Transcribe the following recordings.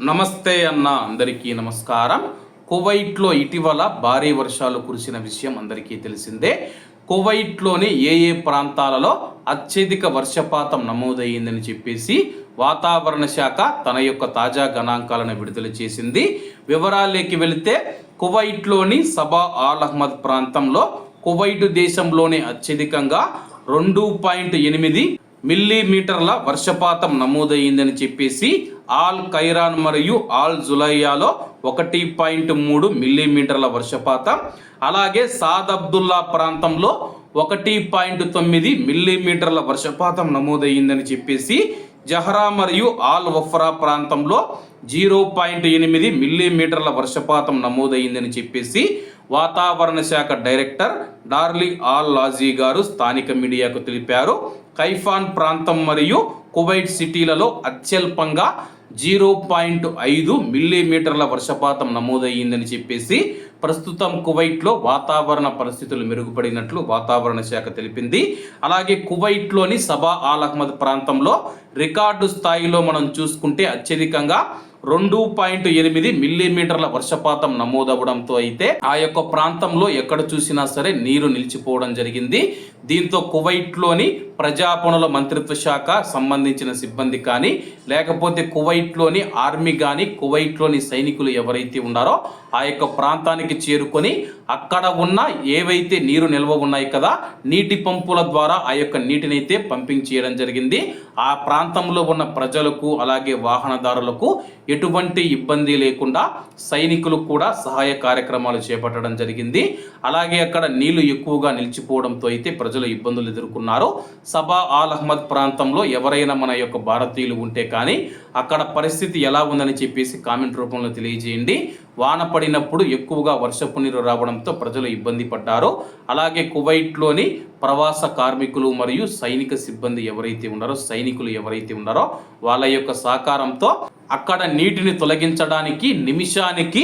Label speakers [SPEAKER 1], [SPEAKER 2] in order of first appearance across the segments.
[SPEAKER 1] నమస్తే అన్న అందరికీ నమస్కారం. కువైట్లో ఇటీవల భారీ వర్షాలు కురిసిన విషయం అందరికీ తెలిసిందే. కువైట్లోని ఏ ఏ ప్రాంతాలలో అత్యధిక వర్షపాతం నమోదయ్యిందని చెప్పేసి వాతావరణ శాఖ తన యొక్క తాజా గణాంకాలను విడుదల చేసింది. వివరాల్లోకి వెళితే కువైట్లోని సబా ఆల్ అహ్మద్ ప్రాంతంలో కువైట్ దేశంలోనే అత్యధికంగా రెండు పాయింట్ ఎనిమిది మిల్లీమీటర్ల వర్షపాతం నమోదయ్యిందని చెప్పేసి ఆల్ ఖైరాన్ మరియు ఆల్ జులైయాలో ఒకటి పాయింట్ మూడు మిల్లీమీటర్ల వర్షపాతం. అలాగే సాద్ అబ్దుల్లా ప్రాంతంలో ఒకటి పాయింట్ తొమ్మిది మిల్లీమీటర్ల వర్షపాతం నమోదయ్యిందని చెప్పేసి జహరా మరియు ఆల్ వఫ్రా ప్రాంతంలో జీరో పాయింట్ ఎనిమిది మిల్లీమీటర్ల వర్షపాతం నమోదైందని చెప్పేసి వాతావరణ శాఖ డైరెక్టర్ డార్లీ ఆల్ లాజీ గారు స్థానిక మీడియాకు తెలిపారు. కైఫాన్ ప్రాంతం మరియు కువైట్ సిటీలలో అత్యల్పంగా జీరో పాయింట్ ఐదు మిల్లీమీటర్ల వర్షపాతం నమోదయ్యిందని చెప్పేసి ప్రస్తుతం కువైట్లో వాతావరణ పరిస్థితులు మెరుగుపడినట్లు వాతావరణ శాఖ తెలిపింది. అలాగే కువైట్లోని సబా ఆల్ అహ్మద్ ప్రాంతంలో రికార్డు స్థాయిలో మనం చూసుకుంటే అత్యధికంగా రెండు పాయింట్ ఎనిమిది మిల్లీమీటర్ల వర్షపాతం నమోదవడంతో అయితే ఆ యొక్క ప్రాంతంలో ఎక్కడ చూసినా సరే నీరు నిలిచిపోవడం జరిగింది. దీంతో కువైట్లోని ప్రజా పనుల మంత్రిత్వ శాఖ సంబంధించిన సిబ్బంది కానీ లేకపోతే కువైట్లోని ఆర్మీ కానీ కువైట్లోని సైనికులు ఎవరైతే ఉన్నారో ఆ యొక్క ప్రాంతానికి చేరుకొని అక్కడ ఉన్న ఏవైతే నీరు నిల్వ ఉన్నాయి కదా నీటి పంపుల ద్వారా ఆ యొక్క నీటిని అయితే పంపింగ్ చేయడం జరిగింది. ఆ ప్రాంతంలో ఉన్న ప్రజలకు అలాగే వాహనదారులకు ఎటువంటి ఇబ్బంది లేకుండా సైనికులు కూడా సహాయ కార్యక్రమాలు చేపట్టడం జరిగింది. అలాగే అక్కడ నీళ్ళు ఎక్కువగా నిలిచిపోవడంతో అయితే ప్రజలు ఇబ్బందులు ఎదుర్కొన్నారు. సబా ఆల్ అహ్మద్ ప్రాంతంలో ఎవరైనా మన యొక్క భారతీయులు ఉంటే కానీ అక్కడ పరిస్థితి ఎలా ఉందని చెప్పేసి కామెంట్ రూపంలో తెలియజేయండి. వాన పడినప్పుడు ఎక్కువగా వర్షపు నీరు రావడంతో ప్రజలు ఇబ్బంది పడ్డారో. అలాగే కువైట్లోని ప్రవాస కార్మికులు మరియు సైనిక సిబ్బంది ఎవరైతే ఉన్నారో సైనికులు ఎవరైతే ఉన్నారో వాళ్ళ యొక్క సహకారంతో అక్కడ నీటిని తొలగించడానికి నిమిషానికి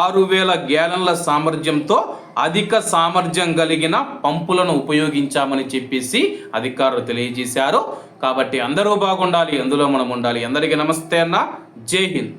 [SPEAKER 1] ఆరు వేల గ్యాలన్ల సామర్థ్యంతో అధిక సామర్థ్యం కలిగిన పంపులను ఉపయోగించామని చెప్పేసి అధికారులు తెలియజేశారు. కాబట్టి అందరూ బాగుండాలి అందులో మనం ఉండాలి. అందరికీ నమస్తే అన్న. జై హింద్.